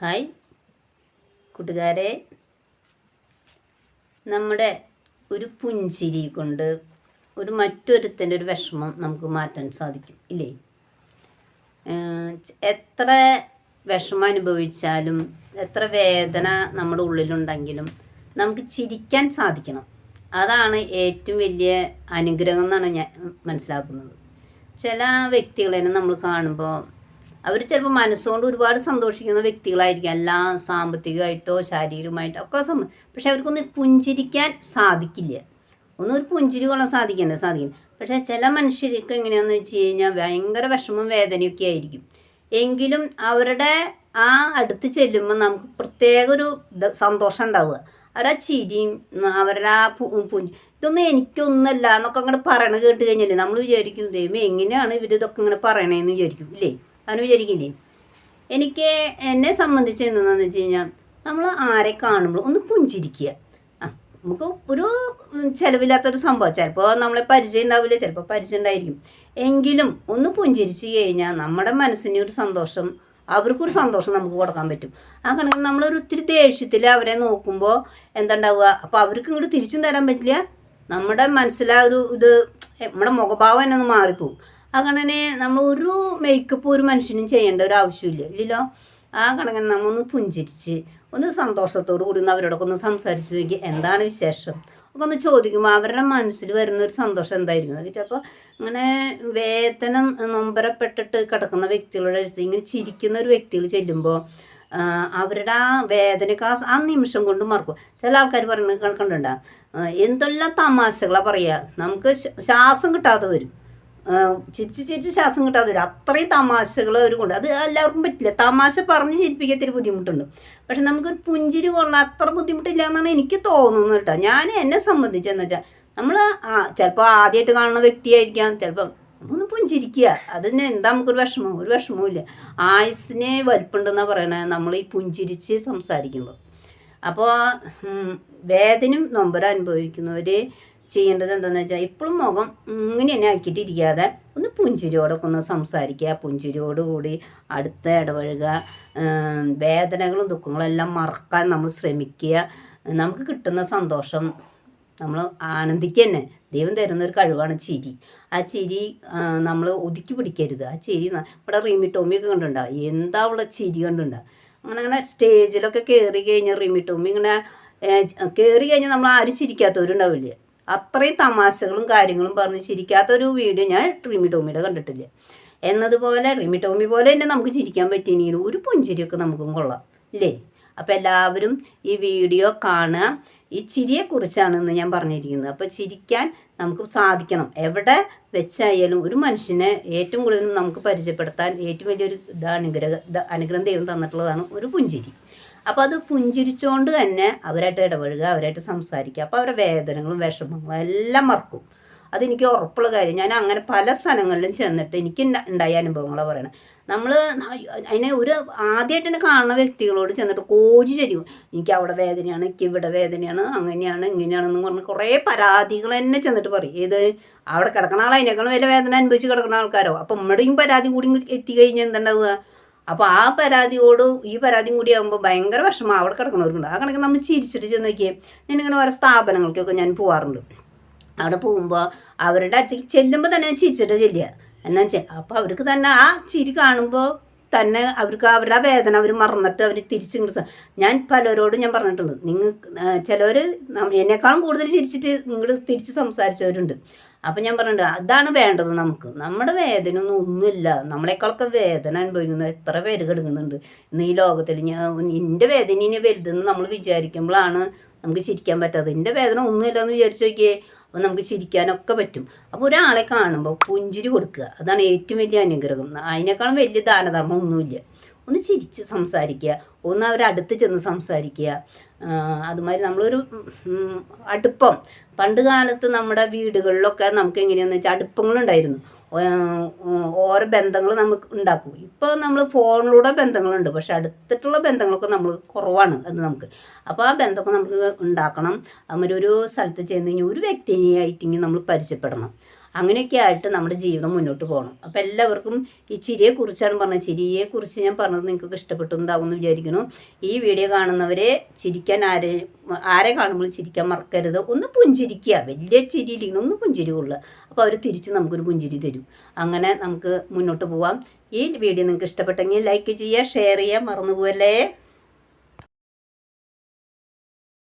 Hi കൂട്ടുകാരെ. നമ്മുടെ ഒരു പുഞ്ചിരി കൊണ്ട് ഒരു മറ്റൊരുത്തന്റെ ഒരു വിഷമം നമുക്ക് മാറ്റാൻ സാധിക്കും ഇല്ലേ? എത്ര വിഷമം അനുഭവിച്ചാലും എത്ര വേദന നമ്മുടെ ഉള്ളിലുണ്ടെങ്കിലും നമുക്ക് ചിരിക്കാൻ സാധിക്കണം. അതാണ് ഏറ്റവും വലിയ അനുഗ്രഹം എന്നാണ് ഞാൻ മനസ്സിലാക്കുന്നത്. ചില വ്യക്തികളെ നമ്മൾ കാണുമ്പോൾ അവർ ചിലപ്പോൾ മനസ്സുകൊണ്ട് ഒരുപാട് സന്തോഷിക്കുന്ന വ്യക്തികളായിരിക്കും. എല്ലാം സാമ്പത്തികമായിട്ടോ ശാരീരികമായിട്ടോ ഒക്കെ സം പക്ഷെ അവർക്കൊന്ന് പുഞ്ചിരിക്കാൻ സാധിക്കില്ല. ഒന്നും ഒരു പുഞ്ചിരി കൊള്ളാൻ സാധിക്കണ്ട സാധിക്കില്ല. പക്ഷേ ചില മനുഷ്യർക്ക് എങ്ങനെയാണെന്ന് വെച്ച് കഴിഞ്ഞാൽ ഭയങ്കര വിഷമം വേദനയൊക്കെ ആയിരിക്കും. എങ്കിലും അവരുടെ ആ അടുത്ത് ചെല്ലുമ്പോൾ നമുക്ക് പ്രത്യേക ഒരു സന്തോഷം ഉണ്ടാവുക. അവരാ ചിരിയും അവരുടെ ആ പുഞ്ചി ഇതൊന്നും എനിക്കൊന്നല്ല എന്നൊക്കെ അങ്ങോട്ട് പറയണത് കേട്ട് കഴിഞ്ഞാൽ നമ്മൾ വിചാരിക്കും ദൈവം എങ്ങനെയാണ് ഇവർ ഇതൊക്കെ ഇങ്ങനെ പറയണേന്ന് വിചാരിക്കും ഇല്ലേ? അങ്ങനെ വിചാരിക്കില്ലേ എനിക്ക് എന്നെ സംബന്ധിച്ച് എന്താണെന്ന് വെച്ച് കഴിഞ്ഞാൽ നമ്മൾ ആരെ കാണുമ്പോൾ ഒന്ന് പുഞ്ചിരിക്കുക. നമുക്ക് ഒരു ചിലവില്ലാത്തൊരു സംഭവം. ചിലപ്പോൾ നമ്മളെ പരിചയം ഉണ്ടാവില്ല ചിലപ്പോൾ പരിചയം ഉണ്ടായിരിക്കും. എങ്കിലും ഒന്ന് പുഞ്ചിരിച്ച് കഴിഞ്ഞാൽ നമ്മുടെ മനസ്സിന് ഒരു സന്തോഷം അവർക്കൊരു സന്തോഷം നമുക്ക് കൊടുക്കാൻ പറ്റും. ആ കണക്കിന് നമ്മളൊരു ഒത്തിരി ദേഷ്യത്തിൽ അവരെ നോക്കുമ്പോൾ എന്താ ഉണ്ടാവുക അപ്പോൾ അവർക്ക് ഇങ്ങോട്ട് തിരിച്ചും തരാൻ പറ്റില്ല. നമ്മുടെ മനസ്സിലാ ഒരു ഇത് നമ്മുടെ മുഖഭാവം തന്നെ ഒന്ന് മാറിപ്പോവും. കണക്കിന് നമ്മൾ ഒരു മേക്കപ്പ് ഒരു മനുഷ്യനും ചെയ്യേണ്ട ഒരു ആവശ്യമില്ല. ഇല്ലല്ലോ? ആ കണക്കിന് നമ്മൊന്ന് പുഞ്ചിരിച്ച് ഒന്ന് സന്തോഷത്തോടു കൂടി ഒന്ന് അവരോടൊക്കെ ഒന്ന് സംസാരിച്ചു നോക്കി എന്താണ് വിശേഷം? അപ്പോൾ ഒന്ന് ചോദിക്കുമ്പോൾ അവരുടെ മനസ്സിൽ വരുന്ന ഒരു സന്തോഷം എന്തായിരിക്കും? എന്നിട്ട് അപ്പോൾ ഇങ്ങനെ വേദന നൊമ്പരപ്പെട്ടിട്ട് കിടക്കുന്ന വ്യക്തികളുടെ അടുത്ത് ഇങ്ങനെ ചിരിക്കുന്ന ഒരു വ്യക്തികൾ ചെല്ലുമ്പോൾ അവരുടെ ആ വേദനയ്ക്ക് ആ ആ നിമിഷം കൊണ്ട് മറക്കും. ചില ആൾക്കാർ പറയുന്നത് കേൾക്കണ്ടുണ്ടാ എന്തെല്ലാം തമാശകളാണ് പറയുക നമുക്ക് ശ്വ- ശ്വാസം കിട്ടാതെ വരും. ചിരിച്ച് ചിരിച്ച് ശ്വാസം കിട്ടാതെ വരും. അത്രയും തമാശകൾ അവർ കൊണ്ട് അത് എല്ലാവർക്കും പറ്റില്ല. തമാശ പറഞ്ഞ് ചിരിപ്പിക്കാൻ ഇത്തിരി ബുദ്ധിമുട്ടുണ്ട്. പക്ഷെ നമുക്കൊരു പുഞ്ചിരി കൊള്ളാൻ അത്ര ബുദ്ധിമുട്ടില്ല എന്നാണ് എനിക്ക് തോന്നുന്നത് കേട്ടോ. ഞാൻ എന്നെ സംബന്ധിച്ചെന്ന് വെച്ചാൽ നമ്മൾ ചിലപ്പോൾ ആദ്യമായിട്ട് കാണുന്ന വ്യക്തിയായിരിക്കാം. ചിലപ്പം ഒന്ന് പുഞ്ചിരിക്കുക. അതിന് എന്താ നമുക്കൊരു വിഷമം. ഒരു വിഷമവും ഇല്ല. ആയുസിനെ വലിപ്പുണ്ടെന്നാണ് പറയണത് നമ്മൾ ഈ പുഞ്ചിരിച്ച് സംസാരിക്കുമ്പോൾ അപ്പോൾ വേദനയും നൊമ്പരം അനുഭവിക്കുന്നവർ ചെയ്യേണ്ടത് എന്താണെന്ന് വെച്ചാൽ ഇപ്പോഴും മുഖം ഇങ്ങനെ തന്നെ ആക്കിയിട്ടിരിക്കാതെ ഒന്ന് പുഞ്ചിരിയോടൊക്കെ ഒന്ന് സംസാരിക്കുക പുഞ്ചിരിയോടുകൂടി അടുത്ത ഇടപഴകുക വേദനകളും ദുഃഖങ്ങളും എല്ലാം മറക്കാൻ നമ്മൾ ശ്രമിക്കുക. നമുക്ക് കിട്ടുന്ന സന്തോഷം നമ്മൾ ആനന്ദിക്കുക തന്നെ. ദൈവം തരുന്ന ഒരു കഴിവാണ് ചിരി. ആ ചിരി നമ്മൾ ഒതുക്കി പിടിക്കരുത്. ആ ചിരി ഇവിടെ റീമി ടോമിയൊക്കെ കണ്ടിട്ടുണ്ടാവും എന്താ ഉള്ള ചിരി കണ്ടിട്ടുണ്ടാവും അങ്ങനെ അങ്ങനെ സ്റ്റേജിലൊക്കെ കയറി കഴിഞ്ഞാൽ റീമി ടോമി ഇങ്ങനെ കയറി കഴിഞ്ഞാൽ നമ്മൾ ആരും ചിരിക്കാത്തവരുണ്ടാവില്ല? അത്രയും തമാശകളും കാര്യങ്ങളും പറഞ്ഞ് ചിരിക്കാത്തൊരു വീഡിയോ ഞാൻ റിമി ടോമിയുടെ കണ്ടിട്ടില്ല. എന്നതുപോലെ റിമി ടോമി പോലെ തന്നെ നമുക്ക് ചിരിക്കാൻ പറ്റിയെങ്കിലും ഒരു പുഞ്ചിരിയൊക്കെ നമുക്കും കൊള്ളാം ഇല്ലേ? അപ്പോൾ എല്ലാവരും ഈ വീഡിയോ കാണുക. ഈ ചിരിയെക്കുറിച്ചാണ് ഇന്ന് ഞാൻ പറഞ്ഞിരിക്കുന്നത് അപ്പോൾ ചിരിക്കാൻ നമുക്ക് സാധിക്കണം. എവിടെ വെച്ചായാലും ഒരു മനുഷ്യനെ ഏറ്റവും കൂടുതൽ നമുക്ക് പരിചയപ്പെടുത്താൻ ഏറ്റവും വലിയൊരു അനുഗ്രഹ അനുഗ്രഹം ദൈവം തന്നിട്ടുള്ളതാണ് ഒരു പുഞ്ചിരി. അപ്പോൾ അത് പുഞ്ചിരിച്ചുകൊണ്ട് തന്നെ അവരായിട്ട് ഇടപഴകുക അവരായിട്ട് സംസാരിക്കുക. അപ്പോൾ അവരുടെ വേദനകളും വിഷമങ്ങളും എല്ലാം മറക്കും. അതെനിക്ക് ഉറപ്പുള്ള കാര്യം. ഞാൻ അങ്ങനെ പല സ്ഥലങ്ങളിലും ചെന്നിട്ട് എനിക്ക് ഉണ്ട- ഉണ്ടായ അനുഭവങ്ങളാണ് പറയണത് നമ്മൾ അതിനെ ഒരു ആദ്യമായിട്ട് തന്നെ കാണുന്ന വ്യക്തികളോട് ചെന്നിട്ട് കോരി ചരിയും എനിക്ക് അവിടെ വേദനയാണ് എനിക്ക് ഇവിടെ വേദനയാണ് അങ്ങനെയാണ് ഇങ്ങനെയാണെന്ന് പറഞ്ഞ് കുറേ പരാതികൾ തന്നെ ചെന്നിട്ട് പറയും. ഏത്? അവിടെ കിടക്കണ ആൾ അതിനേക്കാളും വലിയ വേദന അനുഭവിച്ച് കിടക്കുന്ന ആൾക്കാരോ? അപ്പം നമ്മുടെയും പരാതി കൂടി എത്തി കഴിഞ്ഞാൽ എന്തുണ്ടാവുക അപ്പോൾ ആ പരാതിയോട് ഈ പരാതിയും കൂടി ആകുമ്പോൾ ഭയങ്കര വിഷമം. അവിടെ കിടക്കുന്നവർക്കുണ്ട് ആ കണക്ക് നമ്മൾ ചിരിച്ചിട്ട് ചെന്ന് നോക്കിയേ. ഞാനിങ്ങനെ ഓരോ സ്ഥാപനങ്ങൾക്കൊക്കെ ഞാൻ പോവാറുണ്ട്. അവിടെ പോകുമ്പോൾ അവരുടെ അടുത്തേക്ക് ചെല്ലുമ്പോൾ തന്നെ ചിരിച്ചിട്ട് ചെല്ലുക. എന്നാ വെച്ചാൽ അപ്പോൾ അവർക്ക് തന്നെ ആ ചിരി കാണുമ്പോൾ തന്നെ അവർക്ക് അവരുടെ വേദന അവർ മറന്നിട്ട് അവർ സ- ഞാൻ പലരോടും ഞാൻ പറഞ്ഞിട്ടുണ്ട്. നിങ്ങൾ ചിലവർ എന്നെക്കാളും കൂടുതൽ ചിരിച്ചിട്ട് നിങ്ങൾ തിരിച്ച് സംസാരിച്ചവരുണ്ട്. അപ്പം ഞാൻ പറഞ്ഞിട്ടുണ്ട് അതാണ് വേണ്ടത് നമുക്ക്. നമ്മുടെ വേദന ഒന്നും ഒന്നുമില്ല. നമ്മളെക്കാളൊക്കെ വേദന അനുഭവിക്കുന്ന. എത്ര പേര് കിടക്കുന്നുണ്ട്. ഇന്ന് ഈ ലോകത്തിൽ ഞാൻ എന്റെ വേദന ഇനി വലുതെന്ന് നമ്മൾ വിചാരിക്കുമ്പോഴാണ് നമുക്ക് ചിരിക്കാൻ പറ്റാത്തത്. എന്റെ വേദന ഒന്നുമില്ല എന്ന് വിചാരിച്ചു നോക്കിയേ അപ്പോൾ നമുക്ക് ചിരിക്കാനൊക്കെ പറ്റും. അപ്പോൾ ഒരാളെ കാണുമ്പോൾ പുഞ്ചിരി കൊടുക്കുക. അതാണ് ഏറ്റവും വലിയ അനുഗ്രഹം. അതിനേക്കാളും വലിയ ദാനധർമ്മം ഒന്നുമില്ല ഒന്ന് ചിരിച്ച് സംസാരിക്കുക. ഒന്ന് അവരടുത്ത് ചെന്ന് സംസാരിക്കുക. അതുമാതിരി നമ്മളൊരു അടുപ്പം. പണ്ട് കാലത്ത് നമ്മുടെ വീടുകളിലൊക്കെ നമുക്ക് എങ്ങനെയാണെന്ന് വെച്ചാൽ അടുപ്പങ്ങളുണ്ടായിരുന്നു. ഓരോ ബന്ധങ്ങൾ നമുക്ക് ഉണ്ടാക്കും. ഇപ്പോൾ നമ്മൾ ഫോണിലൂടെ ബന്ധങ്ങളുണ്ട്. പക്ഷെ അടുത്തിട്ടുള്ള ബന്ധങ്ങളൊക്കെ നമ്മൾ കുറവാണ് അത് നമുക്ക്. അപ്പോൾ ആ ബന്ധമൊക്കെ നമുക്ക് ഉണ്ടാക്കണം. അതുമാതിരി ഒരു സ്ഥലത്ത് ചെന്ന് കഴിഞ്ഞാൽ ഒരു വ്യക്തിയായിട്ടെങ്കിൽ നമ്മൾ പരിചയപ്പെടണം. അങ്ങനെയൊക്കെ ആയിട്ട് നമ്മുടെ ജീവിതം മുന്നോട്ട് പോകണം. അപ്പോൾ എല്ലാവർക്കും ഈ ചിരിയെക്കുറിച്ചാണ് പറഞ്ഞത്. ചിരിയെക്കുറിച്ച് ഞാൻ പറഞ്ഞത് നിങ്ങൾക്ക് ഇഷ്ടപ്പെട്ടുണ്ടാവും എന്ന് വിചാരിക്കുന്നു. ഈ വീഡിയോ കാണുന്നവരെ ചിരിക്കാൻ ആരെ ആരെ കാണുമ്പോൾ ചിരിക്കാൻ മറക്കരുത്. ഒന്ന് പുഞ്ചിരിക്കുക. വലിയ ചിരിയില്ലെങ്കിൽ ഒന്ന് പുഞ്ചിരി അപ്പോൾ അവർ തിരിച്ച് നമുക്കൊരു പുഞ്ചിരി തരും. അങ്ങനെ നമുക്ക് മുന്നോട്ട് പോവാം. ഈ വീഡിയോ നിങ്ങൾക്ക് ഇഷ്ടപ്പെട്ടെങ്കിൽ ലൈക്ക് ചെയ്യുക ഷെയർ ചെയ്യുക. മറന്നു പോവല്ലേ